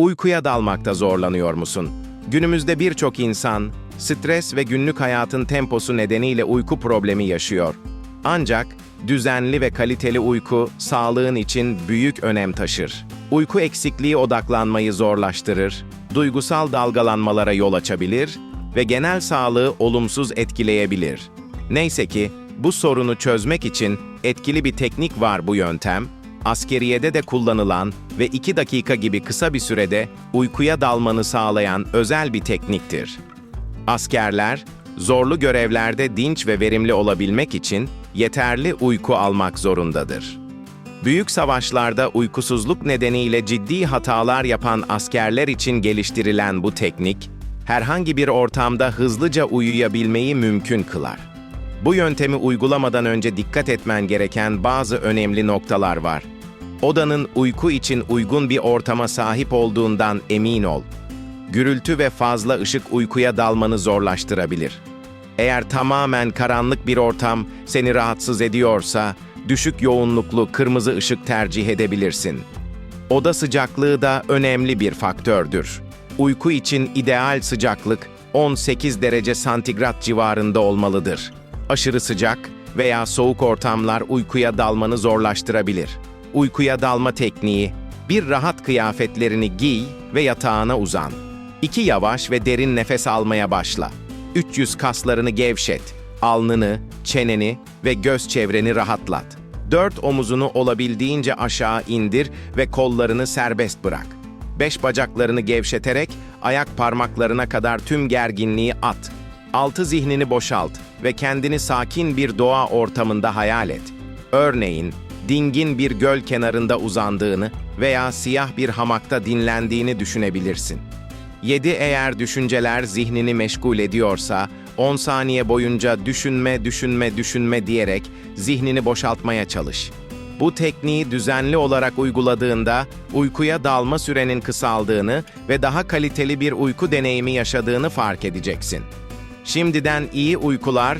Uykuya dalmakta zorlanıyor musun? Günümüzde birçok insan, stres ve günlük hayatın temposu nedeniyle uyku problemi yaşıyor. Ancak düzenli ve kaliteli uyku sağlığın için büyük önem taşır. Uyku eksikliği odaklanmayı zorlaştırır, duygusal dalgalanmalara yol açabilir ve genel sağlığı olumsuz etkileyebilir. Neyse ki bu sorunu çözmek için etkili bir teknik var bu yöntem, askeriyede de kullanılan ve 2 dakika gibi kısa bir sürede uykuya dalmanı sağlayan özel bir tekniktir. Askerler, zorlu görevlerde dinç ve verimli olabilmek için yeterli uyku almak zorundadır. Büyük savaşlarda uykusuzluk nedeniyle ciddi hatalar yapan askerler için geliştirilen bu teknik, herhangi bir ortamda hızlıca uyuyabilmeyi mümkün kılar. Bu yöntemi uygulamadan önce dikkat etmen gereken bazı önemli noktalar var. Odanın uyku için uygun bir ortama sahip olduğundan emin ol. Gürültü ve fazla ışık uykuya dalmanı zorlaştırabilir. Eğer tamamen karanlık bir ortam seni rahatsız ediyorsa, düşük yoğunluklu kırmızı ışık tercih edebilirsin. Oda sıcaklığı da önemli bir faktördür. Uyku için ideal sıcaklık 18 derece santigrat civarında olmalıdır. Aşırı sıcak veya soğuk ortamlar uykuya dalmanı zorlaştırabilir. Uykuya dalma tekniği, bir rahat kıyafetlerini giy ve yatağına uzan. İki yavaş ve derin nefes almaya başla. 300 kaslarını gevşet. Alnını, çeneni ve göz çevreni rahatlat. Dört omuzunu olabildiğince aşağı indir ve kollarını serbest bırak. Beş bacaklarını gevşeterek ayak parmaklarına kadar tüm gerginliği at. Altı zihnini boşalt ve kendini sakin bir doğa ortamında hayal et. Örneğin, dingin bir göl kenarında uzandığını veya siyah bir hamakta dinlendiğini düşünebilirsin. 7 eğer düşünceler zihnini meşgul ediyorsa, 10 saniye boyunca düşünme, düşünme, düşünme diyerek zihnini boşaltmaya çalış. Bu tekniği düzenli olarak uyguladığında uykuya dalma sürenin kısaldığını ve daha kaliteli bir uyku deneyimi yaşadığını fark edeceksin. Şimdiden iyi uykular